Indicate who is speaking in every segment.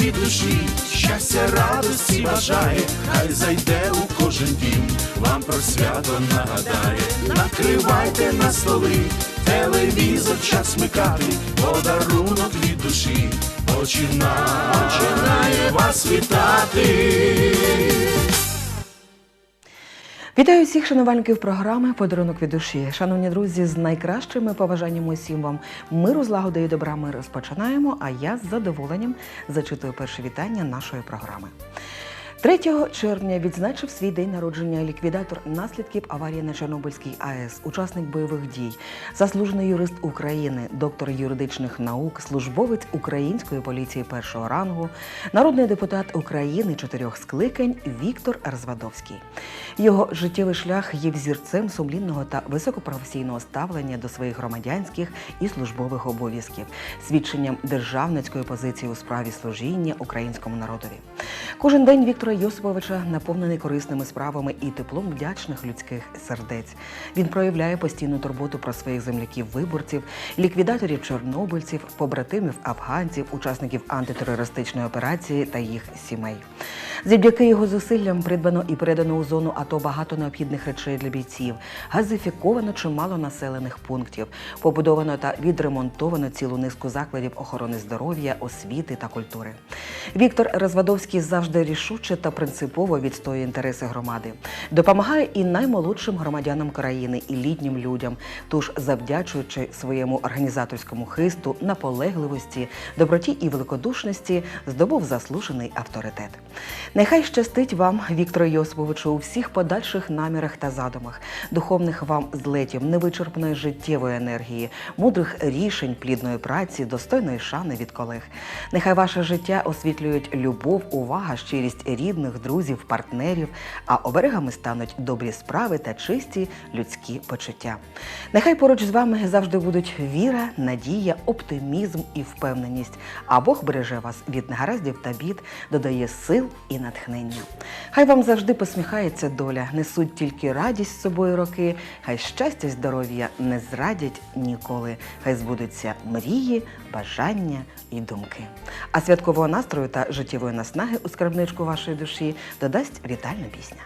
Speaker 1: від душі, щастя, радості бажає, хай зайде у кожен дім, вам про свято нагадає, накривайте на столи, телевізор час смикати, подарунок від душі, починає вас вітати.
Speaker 2: Вітаю всіх шанувальників програми Подарунок від душі. Шановні друзі, з найкращими поважаннями усім вам миру, злагоди і добра ми розпочинаємо. А я з задоволенням зачитую перше вітання нашої програми. 3 червня відзначив свій день народження ліквідатор наслідків аварії на Чорнобильській АЕС, учасник бойових дій, заслужений юрист України, доктор юридичних наук, службовець української поліції першого рангу, народний депутат України чотирьох скликань Віктор Развадовський. Його життєвий шлях є взірцем сумлінного та високопрофесійного ставлення до своїх громадянських і службових обов'язків, свідченням державницької позиції у справі служіння українському народові. Кожен день Віктора Йосиповича наповнений корисними справами і теплом вдячних людських сердець. Він проявляє постійну турботу про своїх земляків-виборців, ліквідаторів чорнобильців, побратимів афганців, учасників антитерористичної операції та їх сімей. Завдяки його зусиллям придбано і передано у зону АТО багато необхідних речей для бійців, газифіковано чимало населених пунктів, побудовано та відремонтовано цілу низку закладів охорони здоров'я, освіти та культури. Віктор Розвадовський завжди рішуче та принципово відстоює інтереси громади, допомагає і наймолодшим громадянам країни, і літнім людям. Тож, завдячуючи своєму організаторському хисту, наполегливості, доброті і великодушності, здобув заслужений авторитет. Нехай щастить вам, Віктору Йосиповичу, у всіх подальших намірах та задумах, духовних вам злетів, невичерпної життєвої енергії, мудрих рішень, плідної праці, достойної шани від колег. Нехай ваше життя освітлюють любов, увага, щирість рідних, друзів, партнерів, а оберегами стануть добрі справи та чисті людські почуття. Нехай поруч з вами завжди будуть віра, надія, оптимізм і впевненість. А Бог береже вас від негараздів та бід, додає сил і натхнення. Хай вам завжди посміхається доля, несуть тільки радість з собою роки, хай щастя й здоров'я не зрадять ніколи. Хай збудуться мрії, бажання і думки. А святкового настрою та життєвої наснаги у скарбничку вашої душі додасть вітальна пісня.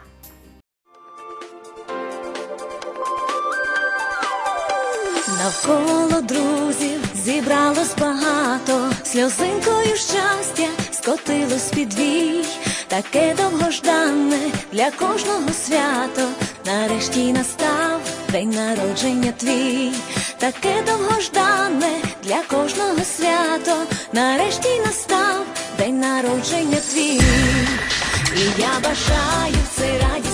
Speaker 3: Навколо друзів зібралось багато, сльозинкою щастя скотилось під вій, таке довгожданне для кожного свято. Нарешті настав день народження твій, таке довгожданне для кожного свято. Нарешті настав день народження твій, і я бажаю цей радісний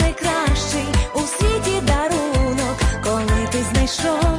Speaker 3: найкращий у світі дарунок, коли ти знайшов